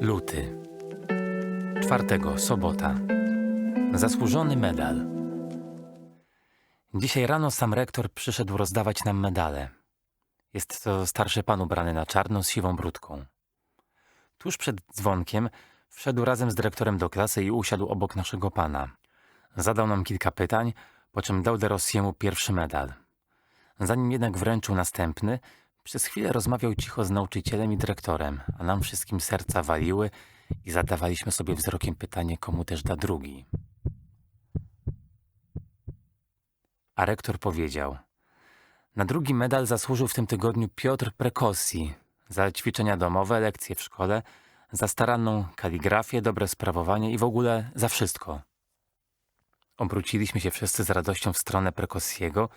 Luty. Czwartego, sobota. Zasłużony medal. Dzisiaj rano sam rektor przyszedł rozdawać nam medale. Jest to starszy pan ubrany na czarno z siwą brudką. Tuż przed dzwonkiem wszedł razem z dyrektorem do klasy i usiadł obok naszego pana. Zadał nam kilka pytań, po czym dał de Rossiemu pierwszy medal. Zanim jednak wręczył następny, przez chwilę rozmawiał cicho z nauczycielem i dyrektorem, a nam wszystkim serca waliły i zadawaliśmy sobie wzrokiem pytanie, komu też da drugi. A rektor powiedział: Na drugi medal zasłużył w tym tygodniu Piotr Prekossi za ćwiczenia domowe, lekcje w szkole, za staranną kaligrafię, dobre sprawowanie i w ogóle za wszystko. Obróciliśmy się wszyscy z radością w stronę Prekossiego,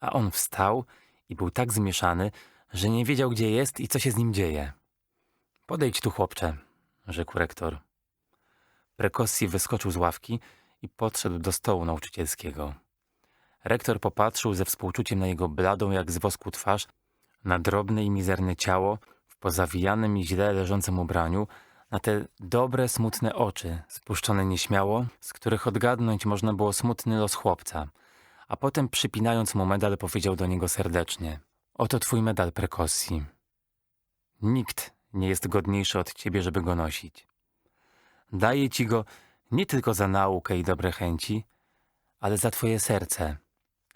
a on wstał i był tak zmieszany, że nie wiedział, gdzie jest i co się z nim dzieje. Podejdź tu, chłopcze, rzekł rektor. Prekossi wyskoczył z ławki i podszedł do stołu nauczycielskiego. Rektor popatrzył ze współczuciem na jego bladą jak z wosku twarz, na drobne i mizerne ciało w pozawijanym i źle leżącym ubraniu, na te dobre, smutne oczy, spuszczone nieśmiało, z których odgadnąć można było smutny los chłopca, a potem przypinając mu medal powiedział do niego serdecznie – Oto twój medal, Prekossi. Nikt nie jest godniejszy od ciebie, żeby go nosić. Daję ci go nie tylko za naukę i dobre chęci, ale za twoje serce,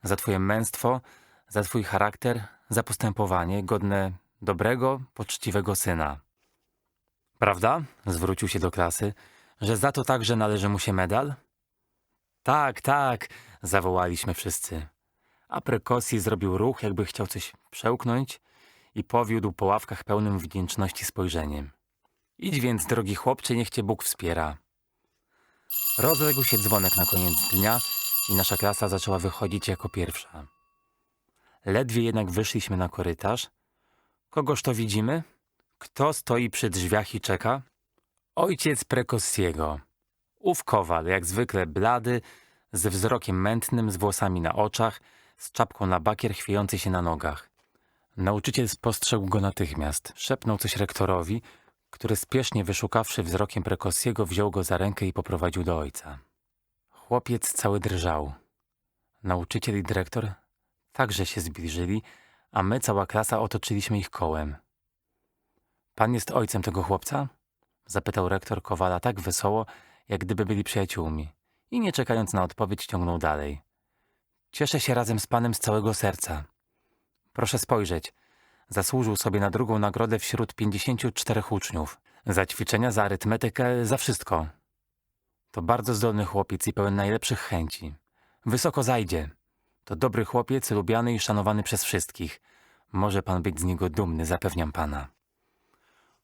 za twoje męstwo, za twój charakter, za postępowanie godne dobrego, poczciwego syna. Prawda? Zwrócił się do klasy, że za to także należy mu się medal? Tak, tak, zawołaliśmy wszyscy. A Prekossi zrobił ruch, jakby chciał coś przełknąć i powiódł po ławkach pełnym wdzięczności spojrzeniem. Idź więc, drogi chłopcze, niech cię Bóg wspiera. Rozległ się dzwonek na koniec dnia i nasza klasa zaczęła wychodzić jako pierwsza. Ledwie jednak wyszliśmy na korytarz. Kogoż to widzimy? Kto stoi przy drzwiach i czeka? Ojciec Prekossiego. Ów kowal, jak zwykle blady, ze wzrokiem mętnym, z włosami na oczach, z czapką na bakier chwiejący się na nogach. Nauczyciel spostrzegł go natychmiast. Szepnął coś rektorowi, który spiesznie wyszukawszy wzrokiem Prekossiego wziął go za rękę i poprowadził do ojca. Chłopiec cały drżał. Nauczyciel i dyrektor także się zbliżyli, a my, cała klasa, otoczyliśmy ich kołem. Pan jest ojcem tego chłopca? Zapytał rektor Kowala tak wesoło, jak gdyby byli przyjaciółmi. I nie czekając na odpowiedź, ciągnął dalej. Cieszę się razem z panem z całego serca. Proszę spojrzeć. Zasłużył sobie na drugą nagrodę wśród 54 uczniów. Za ćwiczenia, za arytmetykę, za wszystko. To bardzo zdolny chłopiec i pełen najlepszych chęci. Wysoko zajdzie. To dobry chłopiec, lubiany i szanowany przez wszystkich. Może pan być z niego dumny, zapewniam pana.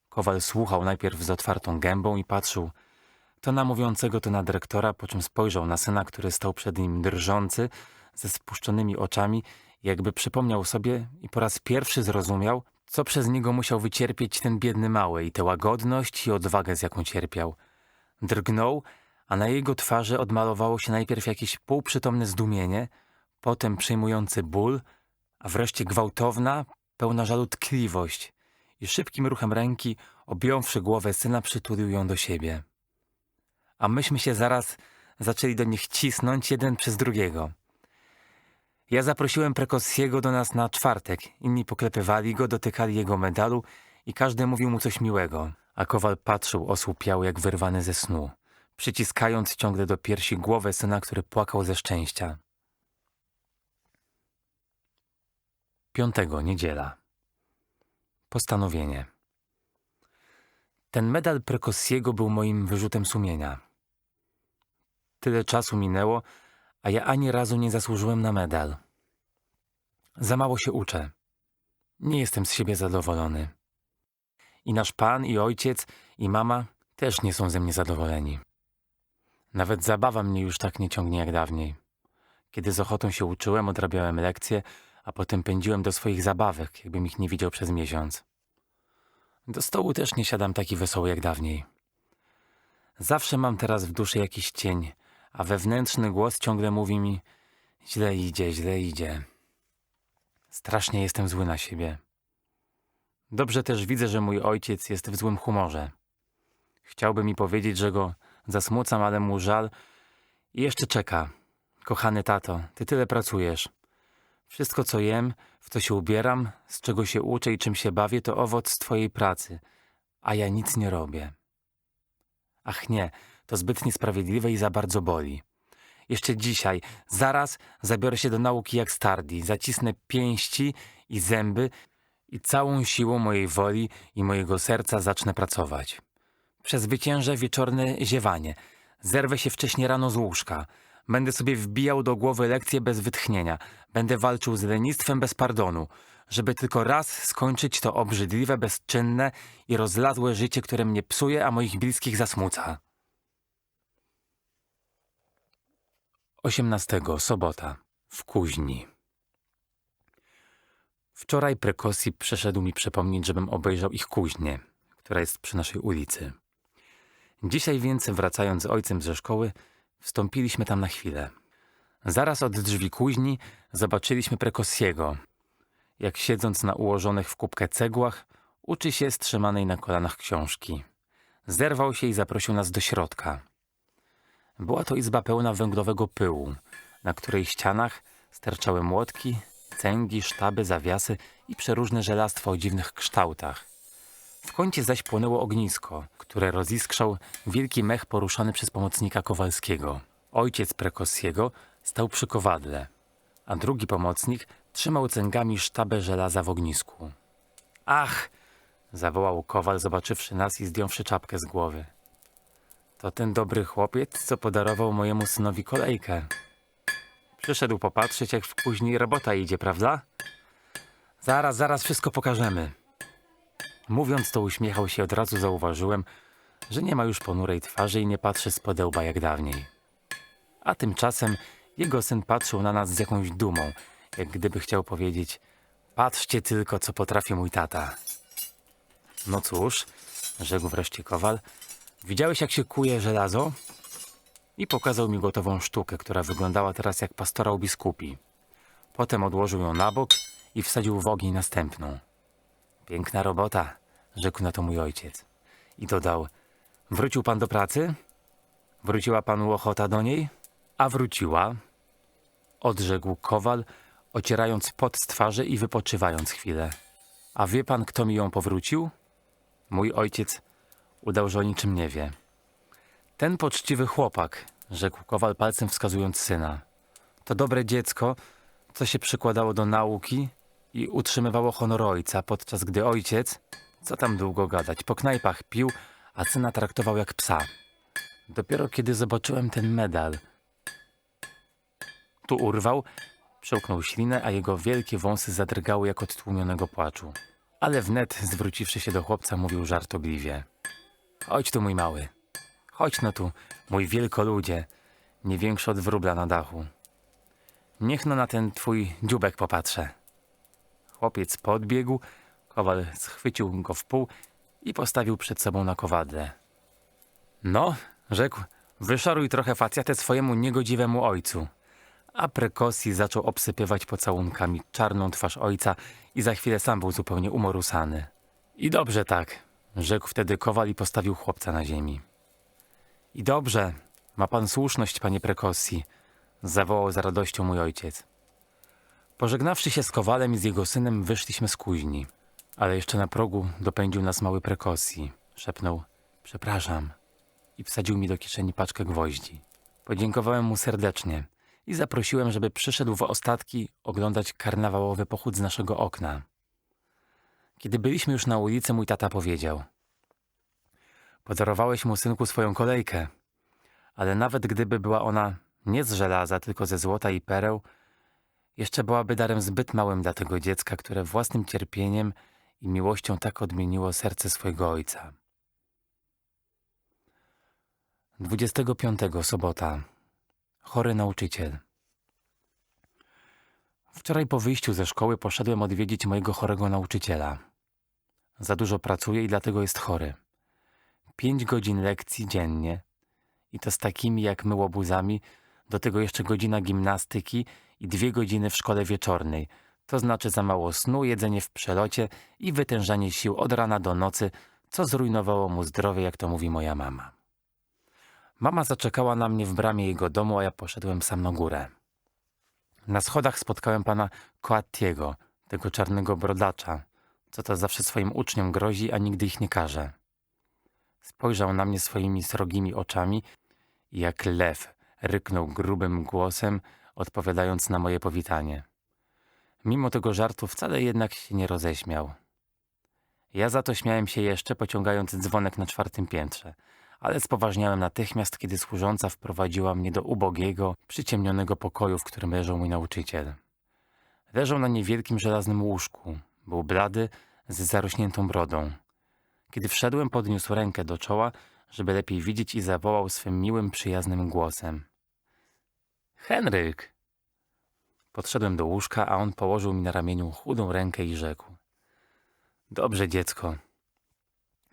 Kowal słuchał najpierw z otwartą gębą i patrzył to na mówiącego, to na dyrektora, po czym spojrzał na syna, który stał przed nim drżący, ze spuszczonymi oczami, jakby przypomniał sobie i po raz pierwszy zrozumiał, co przez niego musiał wycierpieć ten biedny mały i tę łagodność i odwagę, z jaką cierpiał. Drgnął, a na jego twarzy odmalowało się najpierw jakieś półprzytomne zdumienie, potem przejmujący ból, a wreszcie gwałtowna, pełna żalu tkliwość i szybkim ruchem ręki, objąwszy głowę syna, przytulił ją do siebie. A myśmy się zaraz zaczęli do nich cisnąć jeden przez drugiego. Ja zaprosiłem Prekossiego do nas na czwartek. Inni poklepywali go, dotykali jego medalu i każdy mówił mu coś miłego. A Kowal patrzył osłupiały jak wyrwany ze snu, przyciskając ciągle do piersi głowę syna, który płakał ze szczęścia. Piątego, niedziela. Postanowienie. Ten medal Prekossiego był moim wyrzutem sumienia. Tyle czasu minęło, a ja ani razu nie zasłużyłem na medal. Za mało się uczę. Nie jestem z siebie zadowolony. I nasz pan, i ojciec, i mama też nie są ze mnie zadowoleni. Nawet zabawa mnie już tak nie ciągnie jak dawniej. Kiedy z ochotą się uczyłem, odrabiałem lekcje, a potem pędziłem do swoich zabawek, jakbym ich nie widział przez miesiąc. Do stołu też nie siadam taki wesoły jak dawniej. Zawsze mam teraz w duszy jakiś cień, a wewnętrzny głos ciągle mówi mi źle idzie, źle idzie. Strasznie jestem zły na siebie. Dobrze też widzę, że mój ojciec jest w złym humorze. Chciałby mi powiedzieć, że go zasmucam, ale mu żal i jeszcze czeka. Kochany tato, ty tyle pracujesz. Wszystko, co jem, w co się ubieram, z czego się uczę i czym się bawię, to owoc twojej pracy, a ja nic nie robię. Ach nie, to zbyt niesprawiedliwe i za bardzo boli. Jeszcze dzisiaj, zaraz zabiorę się do nauki jak Stardi, zacisnę pięści i zęby i całą siłą mojej woli i mojego serca zacznę pracować. Przezwyciężę wieczorne ziewanie, zerwę się wcześnie rano z łóżka, będę sobie wbijał do głowy lekcje bez wytchnienia, będę walczył z lenistwem bez pardonu, żeby tylko raz skończyć to obrzydliwe, bezczynne i rozlazłe życie, które mnie psuje, a moich bliskich zasmuca. 18. Sobota. W Kuźni. Wczoraj Prekosji przeszedł mi przypomnieć, żebym obejrzał ich kuźnię, która jest przy naszej ulicy. Dzisiaj więc, wracając z ojcem ze szkoły, wstąpiliśmy tam na chwilę. Zaraz od drzwi kuźni zobaczyliśmy Prekosiego, jak siedząc na ułożonych w kubkę cegłach, uczy się z trzymanej na kolanach książki. Zerwał się i zaprosił nas do środka. Była to izba pełna węglowego pyłu, na której ścianach sterczały młotki, cęgi, sztaby, zawiasy i przeróżne żelastwa o dziwnych kształtach. W kącie zaś płonęło ognisko, które roziskrzał wielki mech poruszany przez pomocnika Kowalskiego. Ojciec Prekosiego stał przy kowadle, a drugi pomocnik trzymał cęgami sztabę żelaza w ognisku. Ach! zawołał Kowal, zobaczywszy nas i zdjąwszy czapkę z głowy. To ten dobry chłopiec, co podarował mojemu synowi kolejkę. Przyszedł popatrzeć, jak w kuźni robota idzie, prawda? Zaraz, zaraz wszystko pokażemy. Mówiąc to uśmiechał się, od razu zauważyłem, że nie ma już ponurej twarzy i nie patrzy z podełba jak dawniej. A tymczasem jego syn patrzył na nas z jakąś dumą, jak gdyby chciał powiedzieć Patrzcie tylko, co potrafi mój tata. No cóż, rzekł wreszcie Kowal, widziałeś jak się kuje żelazo? I pokazał mi gotową sztukę, która wyglądała teraz jak pastorał biskupi. Potem odłożył ją na bok i wsadził w ogień następną. Piękna robota, rzekł na to mój ojciec. I dodał, wrócił pan do pracy? Wróciła panu ochota do niej? A wróciła, odrzekł Kowal, ocierając pot z twarzy i wypoczywając chwilę. A wie pan, kto mi ją powrócił? Mój ojciec udał, że o niczym nie wie. Ten poczciwy chłopak, rzekł Kowal palcem wskazując syna. To dobre dziecko, co się przykładało do nauki i utrzymywało honor ojca, podczas gdy ojciec, co tam długo gadać, po knajpach pił, a syna traktował jak psa. Dopiero kiedy zobaczyłem ten medal. Tu urwał, przełknął ślinę, a jego wielkie wąsy zadrgały jak od tłumionego płaczu. Ale wnet, zwróciwszy się do chłopca, mówił żartobliwie. Chodź tu, mój mały. Chodź no tu, mój wielkoludzie, nie większy od wróbla na dachu. Niech no na ten twój dziubek popatrzę. Chłopiec podbiegł, kowal schwycił go w pół i postawił przed sobą na kowadle. No, rzekł, wyszoruj trochę facjatę swojemu niegodziwemu ojcu. A Prekosji zaczął obsypywać pocałunkami czarną twarz ojca i za chwilę sam był zupełnie umorusany. I dobrze tak, rzekł wtedy kowal i postawił chłopca na ziemi. I dobrze, ma pan słuszność, panie Prekosji, zawołał z radością mój ojciec. Pożegnawszy się z Kowalem i z jego synem, wyszliśmy z kuźni. Ale jeszcze na progu dopędził nas mały Prekosji. Szepnął, przepraszam. I wsadził mi do kieszeni paczkę gwoździ. Podziękowałem mu serdecznie i zaprosiłem, żeby przyszedł w ostatki oglądać karnawałowy pochód z naszego okna. Kiedy byliśmy już na ulicy, mój tata powiedział – Podarowałeś mu, synku, swoją kolejkę, ale nawet gdyby była ona nie z żelaza, tylko ze złota i pereł, jeszcze byłaby darem zbyt małym dla tego dziecka, które własnym cierpieniem i miłością tak odmieniło serce swojego ojca. 25 sobota. Chory nauczyciel. Wczoraj po wyjściu ze szkoły poszedłem odwiedzić mojego chorego nauczyciela. Za dużo pracuje i dlatego jest chory. Pięć godzin lekcji dziennie i to z takimi jak my łobuzami, do tego jeszcze godzina gimnastyki i dwie godziny w szkole wieczornej. To znaczy za mało snu, jedzenie w przelocie i wytężanie sił od rana do nocy, co zrujnowało mu zdrowie, jak to mówi moja mama. Mama zaczekała na mnie w bramie jego domu, a ja poszedłem sam na górę. Na schodach spotkałem pana Coattiego, tego czarnego brodacza, co to zawsze swoim uczniom grozi, a nigdy ich nie karze. Spojrzał na mnie swoimi srogimi oczami i jak lew ryknął grubym głosem, odpowiadając na moje powitanie. Mimo tego żartu wcale jednak się nie roześmiał. Ja za to śmiałem się jeszcze, pociągając dzwonek na czwartym piętrze, ale spoważniałem natychmiast, kiedy służąca wprowadziła mnie do ubogiego, przyciemnionego pokoju, w którym leżał mój nauczyciel. Leżał na niewielkim żelaznym łóżku. Był blady, z zarośniętą brodą. Kiedy wszedłem, podniósł rękę do czoła, żeby lepiej widzieć i zawołał swym miłym, przyjaznym głosem. Henryk! Podszedłem do łóżka, a on położył mi na ramieniu chudą rękę i rzekł. Dobrze, dziecko.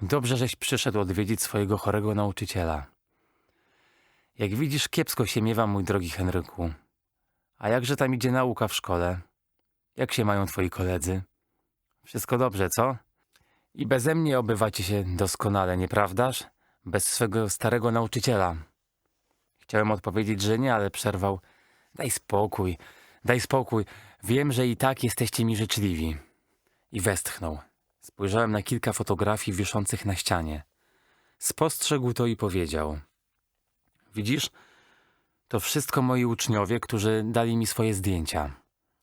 Dobrze, żeś przyszedł odwiedzić swojego chorego nauczyciela. Jak widzisz, kiepsko się miewa, mój drogi Henryku. A jakże tam idzie nauka w szkole? Jak się mają twoi koledzy? Wszystko dobrze, co? I beze mnie obywacie się doskonale, nieprawdaż? Bez swego starego nauczyciela. Chciałem odpowiedzieć, że nie, ale przerwał. Daj spokój, daj spokój. Wiem, że i tak jesteście mi życzliwi. I westchnął. Spojrzałem na kilka fotografii wiszących na ścianie. Spostrzegł to i powiedział. Widzisz, to wszystko moi uczniowie, którzy dali mi swoje zdjęcia.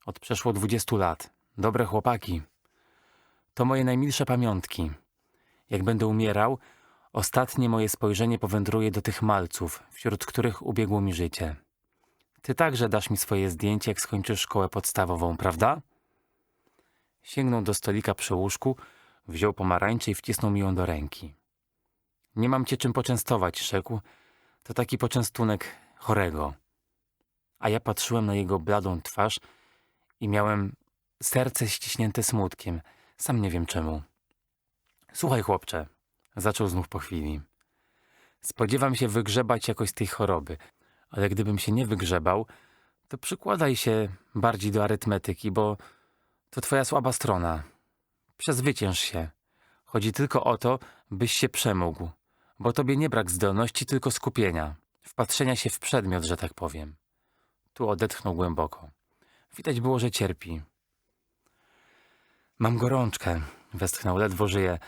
Od przeszło dwudziestu lat. Dobre chłopaki. To moje najmilsze pamiątki. Jak będę umierał, ostatnie moje spojrzenie powędruje do tych malców, wśród których ubiegło mi życie. Ty także dasz mi swoje zdjęcie, jak skończysz szkołę podstawową, prawda? Sięgnął do stolika przy łóżku, wziął pomarańczę i wcisnął mi ją do ręki. Nie mam cię czym poczęstować, rzekł. To taki poczęstunek chorego. A ja patrzyłem na jego bladą twarz i miałem serce ściśnięte smutkiem. Sam nie wiem czemu. Słuchaj, chłopcze, zaczął znów po chwili. Spodziewam się wygrzebać jakoś z tej choroby, ale gdybym się nie wygrzebał, to przykładaj się bardziej do arytmetyki, bo to twoja słaba strona. Przezwycięż się. Chodzi tylko o to, byś się przemógł, bo tobie nie brak zdolności, tylko skupienia, wpatrzenia się w przedmiot, że tak powiem. Tu odetchnął głęboko. Widać było, że cierpi. Mam gorączkę, westchnął, ledwo żyje.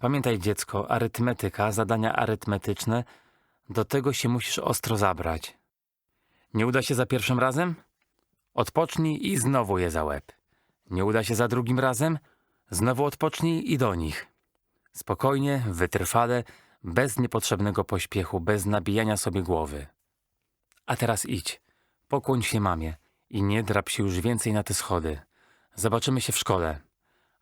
Pamiętaj, dziecko, arytmetyka, zadania arytmetyczne, do tego się musisz ostro zabrać. Nie uda się za pierwszym razem? Odpocznij i znowu je za łeb. Nie uda się za drugim razem? Znowu odpocznij i do nich. Spokojnie, wytrwale, bez niepotrzebnego pośpiechu, bez nabijania sobie głowy. A teraz idź, pokłoń się mamie i nie drap się już więcej na te schody. Zobaczymy się w szkole.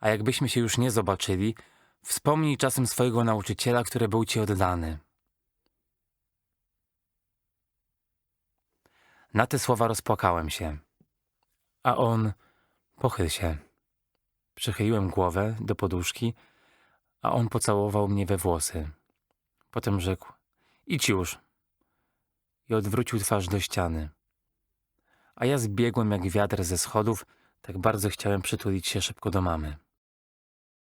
A jakbyśmy się już nie zobaczyli, wspomnij czasem swojego nauczyciela, który był ci oddany. Na te słowa rozpłakałem się. A on... Pochyl się. Przychyliłem głowę do poduszki, a on pocałował mnie we włosy. Potem rzekł, idź już. I odwrócił twarz do ściany. A ja zbiegłem jak wiatr ze schodów, tak bardzo chciałem przytulić się szybko do mamy.